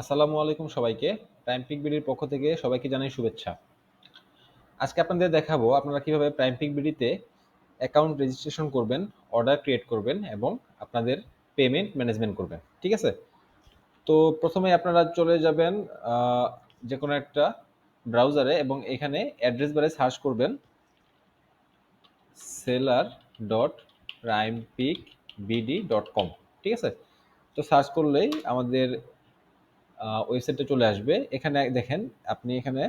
আসসালামু আলাইকুম সবাইকে। প্রাইম পিক বিডির পক্ষ থেকে সবাইকে জানাই শুভেচ্ছা। আজকে আপনাদের দেখাবো আপনারা কীভাবে প্রাইম পিক বিডিতে অ্যাকাউন্ট রেজিস্ট্রেশন করবেন অর্ডার ক্রিয়েট করবেন এবং আপনাদের পেমেন্ট ম্যানেজমেন্ট করবেন। ঠিক আছে? তো প্রথমে আপনারা চলে যাবেন যে কোনো একটা ব্রাউজারে এবং এখানে অ্যাড্রেস বারে সার্চ করবেন। Seller dot Prime Pick BD dot com ঠিক আছে? তো সার্চ করলেই আমাদের ওয়েবসাইটে চলে আসবে। এখানে দেখেন, আপনি এখানে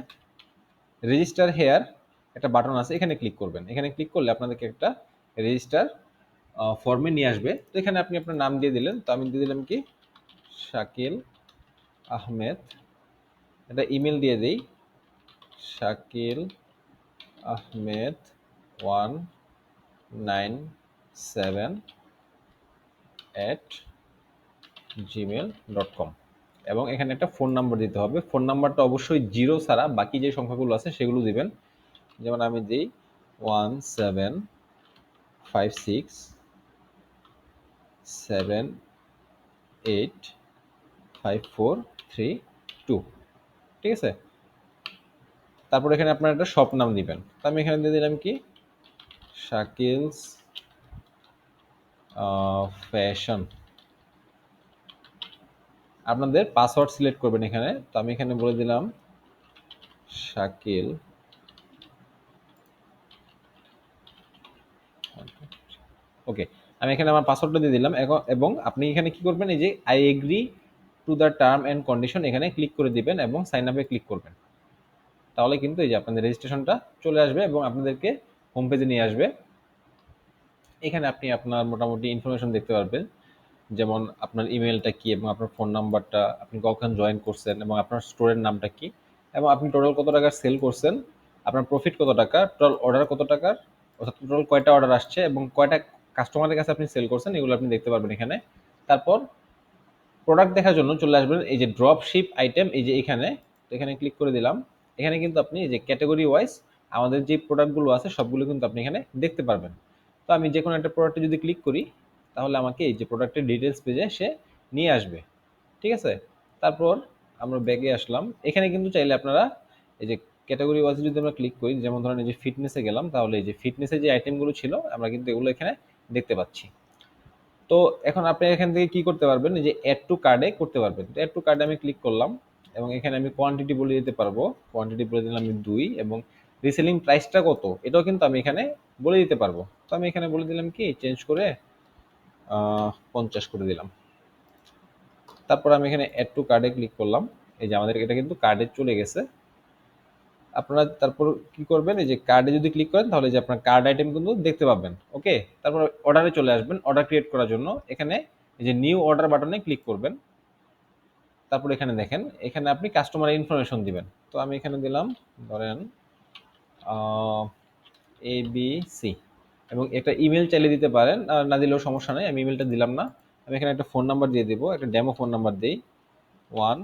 রেজিস্টার হেয়ার একটা বাটন আছে, এখানে ক্লিক করবেন। এখানে ক্লিক করলে আপনাদেরকে একটা রেজিস্টার ফর্মে নিয়ে আসবে। তো এখানে আপনি আপনার নাম দিয়ে দিলেন, তো আমি দিয়ে দিলাম কি? শাকিল আহমেদ। একটা ইমেল দিয়ে দিই। Shakil Ahmed one nine seven at Gmail dot com. এবং এখানে একটা ফোন নাম্বার দিতে হবে। ফোন নাম্বারটা অবশ্যই জিরো ছাড়া বাকি যে সংখ্যাগুলো আছে সেগুলো দিবেন। যেমন আমি দিই one seven five six seven eight five four three two ঠিক আছে? তারপর এখানে আপনার একটা শপ নাম দিবেন। তো আমি এখানে দিয়ে দিলাম কি? শাকিলস ফ্যাশন আপনাদের পাসওয়ার্ড সিলেক্ট করবেন এখানে। তো আমি এখানে বলে দিলাম, শাকিল। ওকে, আমি এখানে আমার পাসওয়ার্ডটা দিয়ে দিলাম। এবং আপনি এখানে কি করবেন, এই যে I agree to the term and condition এখানে ক্লিক করে দিবেন এবং সাইন আপে ক্লিক করবেন। তাহলে কিন্তু এই যে আপনাদের রেজিস্ট্রেশনটা চলে আসবে এবং আপনাদেরকে হোম পেজে নিয়ে আসবে। এখানে আপনি আপনার মোটামুটি ইনফরমেশন দেখতে পারবেন। যেমন আপনার ইমেলটা কি এবং আপনার ফোন নাম্বারটা আপনি কখন জয়েন করছেন এবং আপনার স্টোরের নামটা কি এবং আপনি টোটাল কত টাকার সেল করছেন, আপনার প্রফিট কত টাকা টোটাল অর্ডার কত টাকার অর্থাৎ টোটাল কয়টা অর্ডার আসছে এবং কয়টা কাস্টমারের কাছে আপনি সেল করছেন, এগুলো আপনি দেখতে পারবেন এখানে। তারপর প্রোডাক্ট দেখার জন্য চলে আসবেন এই যে ড্রপ শিপ আইটেম এই যে এখানে এখানে ক্লিক করে দিলাম। এখানে কিন্তু আপনি এই যে ক্যাটাগরি ওয়াইজ আমাদের যে প্রোডাক্টগুলো আছে, সবগুলো কিন্তু আপনি এখানে দেখতে পারবেন। তো আমি যে কোনো একটা প্রোডাক্টে যদি ক্লিক করি তাহলে আমাকে এই যে প্রোডাক্টের ডিটেলস পেজে সে নিয়ে আসবে। ঠিক আছে? তারপর আমরা ব্যাগে আসলাম। এখানে কিন্তু চাইলে আপনারা এই যে ক্যাটাগরি ওয়াইজ যদি আমরা ক্লিক করি, যেমন ধরেন এই যে ফিটনেসে গেলাম, তাহলে এই যে ফিটনেসে যে আইটেমগুলো ছিল, আমরা কিন্তু এগুলো এখানে দেখতে পাচ্ছি। তো এখন আপনি এখান থেকে কি করতে পারবেন? যে অ্যাড টু কার্ডে করতে পারবেন। অ্যাড টু কার্ডে আমি ক্লিক করলাম এবং এখানে আমি কোয়ান্টিটি বলে দিতে পারব। কোয়ান্টিটি বলে দিলাম আমি দুই এবং রিসেলিং প্রাইসটা কত? এটাও কিন্তু আমি এখানে বলে দিতে পারব। তো আমি এখানে বলে দিলাম কি চেঞ্জ করে পঞ্চাশ করে দিলাম। তারপর আমি এখানে অ্যাড টু কার্ডে ক্লিক করলাম। এই যে আমাদের এটা কিন্তু কার্ডে চলে গেছে। আপনারা তারপর কি করবেন, এই যে কার্ডে যদি ক্লিক করেন, তাহলে যে আপনার কার্ড আইটেম কিন্তু দেখতে পাবেন। ওকে তারপর অর্ডারে চলে আসবেন অর্ডার ক্রিয়েট করার জন্য। এখানে এই যে নিউ অর্ডার বাটনে ক্লিক করবেন। তারপর এখানে দেখেন, এখানে আপনি কাস্টমার ইনফরমেশন দিবেন। তো আমি এখানে দিলাম, ধরেন এ বি সি এবং একটা ইমেল চাইলে দিতে পারেন। না দিলেও সমস্যা নেই, আমি ইমেলটা দিলাম না। আমি এখানে একটা ফোন নাম্বার দিয়ে দিব, একটা ডেমো ফোন নাম্বার দিই। One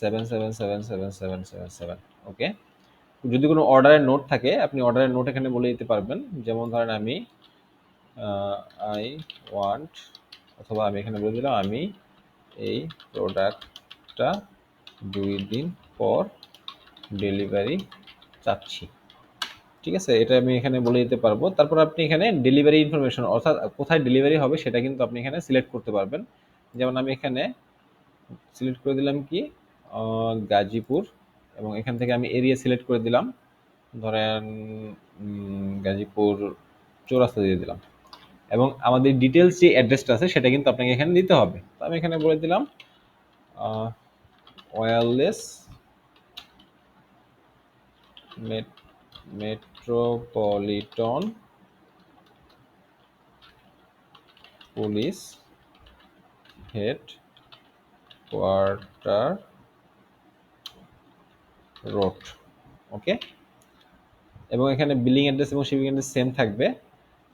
seven seven seven seven seven seven seven okay যদি কোনো অর্ডারের নোট থাকে, আপনি অর্ডারের নোট এখানে বলে দিতে পারবেন। যেমন ধরেন আমি আই ওয়ান্ট অথবা আমি এখানে বলে দিলাম, আমি এই প্রোডাক্টটা দুই দিন পর ডেলিভারি চাচ্ছি। ঠিক আছে? এটা আমি এখানে বলে দিতে পারব। তারপর আপনি এখানে ডেলিভারি ইনফরমেশন অর্থাৎ কোথায় ডেলিভারি হবে সেটা কিন্তু আপনি এখানে সিলেক্ট করতে পারবেন। যেমন আমি এখানে সিলেক্ট করে দিলাম কি? গাজীপুর এবং এখান থেকে আমি এরিয়া সিলেক্ট করে দিলাম। ধরেন গাজীপুর চৌরাস্তা দিয়ে দিলাম। এবং আমাদের ডিটেলস যে অ্যাড্রেসটা আছে সেটা কিন্তু আপনাকে এখানে দিতে হবে। তো আমি এখানে বলে দিলাম wireless metropolitan police head quarter road, okay? এবং এখানে বিলিং অ্যাড্রেস এবং শিপিং অ্যাড্রেস সেম থাকবে।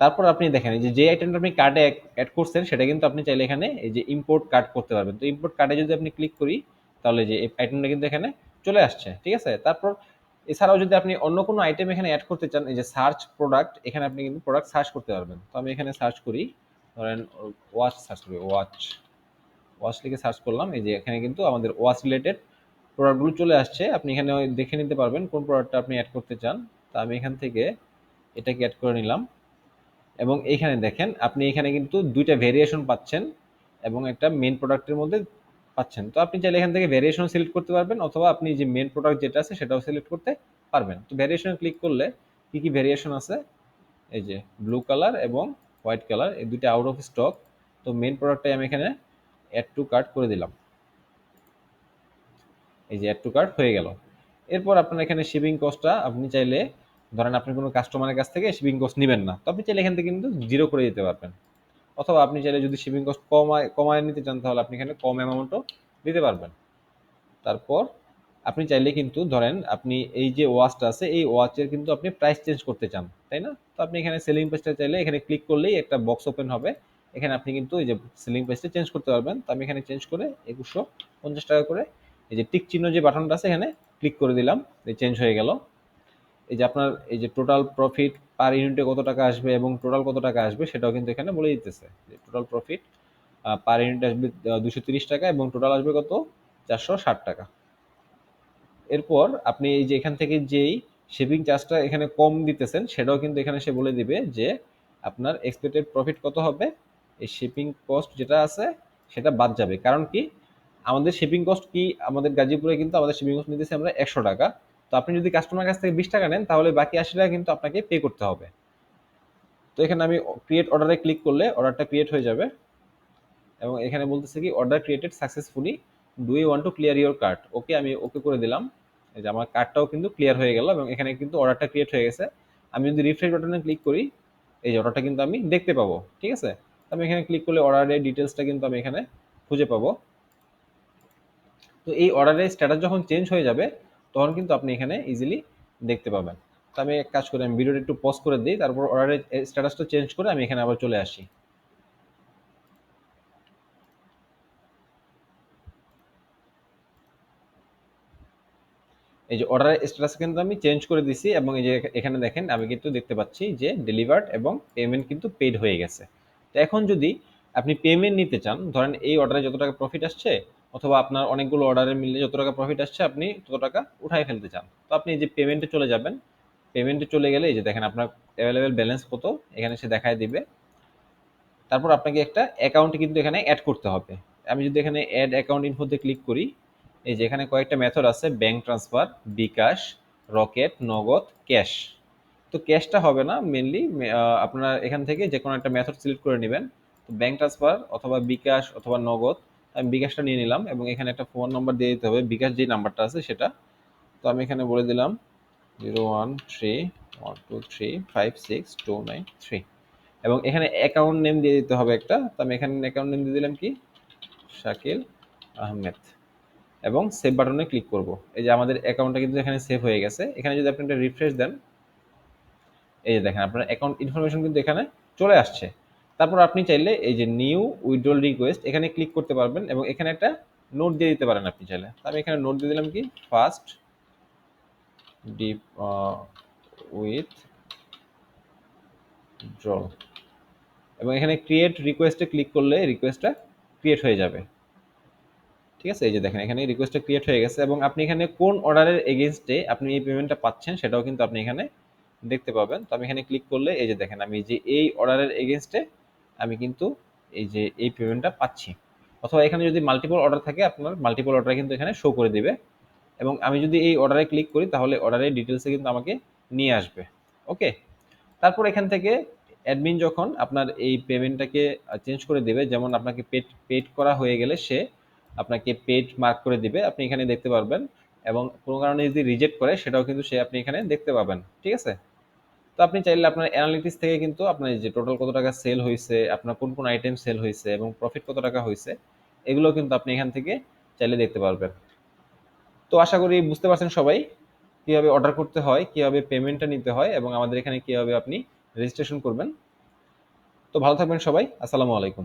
তারপর আপনি দেখেন যে যে আইটেমটা আপনি কার্ডে অ্যাড করছেন, সেটা কিন্তু আপনি চাইলে এখানে এই যে ইম্পোর্ট কার্ড করতে পারবেন। তো ইম্পোর্ট কার্ডে যদি আপনি ক্লিক করি, তাহলে যে আইটেমটা কিন্তু এখানে চলে আসছে, ঠিক আছে? তারপর এছাড়াও যদি আপনি অন্য কোনো আইটেম এখানে অ্যাড করতে চান, এই যে সার্চ প্রোডাক্ট এখানে আপনি কিন্তু প্রোডাক্ট সার্চ করতে পারবেন। তো আমি এখানে সার্চ করি, ধরেন ওয়াচ সার্চ করি ওয়াচ ওয়াচ লিখে সার্চ করলাম, এই যে এখানে কিন্তু আমাদের ওয়াচ রিলেটেড প্রোডাক্টগুলো চলে আসছে। আপনি এখানে দেখে নিতে পারবেন কোন প্রোডাক্টটা আপনি অ্যাড করতে চান। তা আমি এখান থেকে এটাকে অ্যাড করে নিলাম। এবং এইখানে দেখেন, আপনি এখানে কিন্তু দুইটা ভেরিয়েশন পাচ্ছেন এবং একটা মেন প্রোডাক্টের মধ্যে পাচ্ছেন। তো আপনি চাইলে এখান থেকে ভেরিয়েশন সিলেক্ট করতে পারবেন অথবা আপনি যে মেন প্রোডাক্ট যেটা আছে সেটাও সিলেক্ট করতে পারবেন। তো ভেরিয়েশন ক্লিক করলে কি কি ভেরিয়েশন আছে? এই যে ব্লু কালার এবং হোয়াইট কালার এই দুইটা আউট অফ স্টক তো মেন প্রোডাক্টটাই আমি এখানে অ্যাড টু কার্ট করে দিলাম। এই যে অ্যাড টু কার্ট হয়ে গেল। এরপর আপনার এখানে শিপিং কস্টটা আপনি চাইলে ধরেন আপনি কোনো কাস্টমারের কাছ থেকে শিপিং কস্ট নেবেন না। তো আপনি চাইলে এখান থেকে কিন্তু জিরো করে দিতে পারবেন। অথবা আপনি চাইলে যদি শিপিং কস্ট কমায় কমায় নিতে চান, তাহলে আপনি এখানে কম অ্যামাউন্টও দিতে পারবেন। তারপর আপনি চাইলে কিন্তু ধরেন আপনি এই যে ওয়াচটা আছে, এই ওয়াচের কিন্তু আপনি প্রাইস চেঞ্জ করতে চান, তাই না? তো আপনি এখানে সেলিং প্রাইসটা চাইলে এখানে ক্লিক করলেই একটা বক্স ওপেন হবে। এখানে আপনি কিন্তু এই যে সেলিং প্রাইসটা চেঞ্জ করতে পারবেন। তো আমি এখানে চেঞ্জ করে একুশশো পঞ্চাশ টাকা করে এই যে টিক চিহ্ন যে বাটনটা আছে, এখানে ক্লিক করে দিলাম। চেঞ্জ হয়ে গেল। এই যে আপনার এই যে টোটাল প্রফিট পার ইউনিটে কত টাকা আসবে এবং টোটাল কত টাকা আসবে সেটাও কিন্তু এখানে বলে দিতেছে। টোটাল প্রফিট পার ইউনিট আসবে দুশো তিরিশ টাকা এবং টোটাল আসবে কত? চারশো ষাট টাকা। এরপর আপনি এই যে এখান থেকে যেই শিপিং চার্জটা এখানে কম দিতেছেন, সেটাও কিন্তু এখানে সে বলে দিবে যে আপনার এক্সপেক্টেড প্রফিট কত হবে? এই শিপিং কস্ট যেটা আছে, সেটা বাদ যাবে। কারণ কি? আমাদের শিপিং কস্ট কি? আমাদের গাজীপুরে কিন্তু আমাদের শিপিং কস্ট নিতেছি আমরা একশো টাকা। তো আপনি যদি কাস্টমার কাছ থেকে বিশ টাকা নেন, তাহলে বাকি আশি টাকা কিন্তু আপনাকে পে করতে হবে। তো এখানে আমি ক্রিয়েট অর্ডারে ক্লিক করলে অর্ডারটা ক্রিয়েট হয়ে যাবে। এবং এখানে বলতেছে কি order created successfully do you want to clear your card okay আমি ওকে করে দিলাম। যে আমার কার্ডটাও কিন্তু ক্লিয়ার হয়ে গেল এবং এখানে কিন্তু অর্ডারটা ক্রিয়েট হয়ে গেছে। আমি যদি রিফ্রেশ বাটনে ক্লিক করি, এই যে অর্ডারটা কিন্তু আমি দেখতে পাবো। ঠিক আছে? আমি এখানে ক্লিক করলে অর্ডারের ডিটেলসটা কিন্তু আমি এখানে খুঁজে পাবো। তো এই অর্ডারের স্ট্যাটাস যখন চেঞ্জ হয়ে যাবে তখন কিন্তু আপনি এখানে ইজিলি দেখতে পাবেন। তো আমি এক কাজ করি, আমি ভিডিওটা একটু পজ করে দিই, তারপর অর্ডারের স্ট্যাটাসটা চেঞ্জ করে আমি এখানে আবার চলে আসি। এই যে অর্ডারের স্ট্যাটাস কিন্তু আমি চেঞ্জ করে দিছি এবং এই যে এখানে দেখেন, আমি কিন্তু দেখতে পাচ্ছি যে ডেলিভার্ড এবং পেমেন্ট কিন্তু পেড হয়ে গেছে। তো এখন যদি আপনি পেমেন্ট নিতে চান, ধরেন এই অর্ডারে যত টাকা প্রফিট আসছে অথবা আপনার অনেকগুলো অর্ডারে মিললে যত টাকা প্রফিট আসছে, আপনি তত টাকা উঠাই ফেলতে চান। তো আপনি যে পেমেন্টে চলে যাবেন পেমেন্টে চলে গেলে এই যে দেখেন আপনার অ্যাভেলেবেল ব্যালেন্স কত, এখানে সে দেখায় দিবে। তারপর আপনাকে একটা অ্যাকাউন্ট কিন্তু এখানে অ্যাড করতে হবে। আমি যদি এখানে অ্যাড অ্যাকাউন্ট ইনফোতে ক্লিক করি, এই যে এখানে কয়েকটা মেথড আছে bank transfer bKash Rocket Nagad cash তো ক্যাশটা হবে না মেনলি আপনার এখান থেকে যে কোনো একটা মেথড সিলেক্ট করে নেবেন। তো ব্যাংক ট্রান্সফার অথবা বিকাশ অথবা নগদ আমি বিকাশটা নিয়ে নিলাম এবং এখানে একটা ফোন নাম্বার দিয়ে দিতে হবে। বিকাশ যে নাম্বারটা আছে সেটা। তো আমি এখানে বলে দিলাম zero one three, one two three, five six, two nine three এবং এখানে অ্যাকাউন্ট নেম দিয়ে দিতে হবে একটা। তো আমি এখানে অ্যাকাউন্ট নেম দিয়ে দিলাম কি? শাকিল আহমেদ। এবং সেভ বাটনে ক্লিক করব। এই যে আমাদের অ্যাকাউন্টটা কিন্তু এখানে সেভ হয়ে গেছে। এখানে যদি আপনি একটা রিফ্রেশ দেন, এই যে দেখেন আপনার অ্যাকাউন্ট ইনফরমেশন কিন্তু এখানে চলে আসছে। তারপর আপনি চাইলে এই যে নিউ উইথড্রল রিকোয়েস্ট, এখানে ক্লিক করতে পারবেন এবং এখানে একটা নোট দিয়ে দিতে পারেন আপনি চাইলে। আমি এখানে নোট দিয়ে দিলাম কি? ফার্স্ট ডিপ উইথ ড্রল এবং এখানে ক্রিয়েট রিকোয়েস্টে ক্লিক করলে রিকোয়েস্টটা ক্রিয়েট হয়ে যাবে। ঠিক আছে? এই যে দেখেন, এখানে রিকোয়েস্টটা ক্রিয়েট হয়ে গেছে এবং আপনি এখানে কোন অর্ডারের এগেনস্টে আপনি এই পেমেন্টটা পাচ্ছেন সেটাও কিন্তু আপনি এখানে দেখতে পাবেন। তো আমি এখানে ক্লিক করলে এই যে দেখেন, আমি যে এই অর্ডারের এগেনস্টে আমি কিন্তু এই যে, এই পেমেন্টটা পাচ্ছি। অথবা এখানে যদি মাল্টিপল অর্ডার থাকে, আপনার মাল্টিপল অর্ডার কিন্তু এখানে শো করে দিবে। এবং আমি যদি এই অর্ডারে ক্লিক করি, তাহলে অর্ডারের ডিটেলসে কিন্তু আমাকে নিয়ে আসবে। ওকে? তারপর এখান থেকে অ্যাডমিন যখন আপনার এই পেমেন্টটাকে চেঞ্জ করে দেবে, যেমন আপনাকে পেড পেড করা হয়ে গেলে সে আপনাকে পেড মার্ক করে দিবে, আপনি এখানে দেখতে পারবেন। এবং কোনো কারণে যদি রিজেক্ট করে, সেটাও কিন্তু সে আপনি এখানে দেখতে পাবেন। ঠিক আছে? তো আপনি চাইলে আপনার অ্যানালিটিস থেকে কিন্তু আপনার যে টোটাল কত টাকা সেল হয়েছে আপনার কোন কোন আইটেম সেল হয়েছে এবং প্রফিট কত টাকা হয়েছে এগুলো কিন্তু আপনি এখান থেকে চাইলে দেখতে পারবেন। তো আশা করি বুঝতে পারছেন সবাই কীভাবে অর্ডার করতে হয়, কীভাবে পেমেন্টটা নিতে হয় এবং আমাদের এখানে কীভাবে আপনি রেজিস্ট্রেশন করবেন। তো ভালো থাকবেন সবাই, আসসালামু আলাইকুম।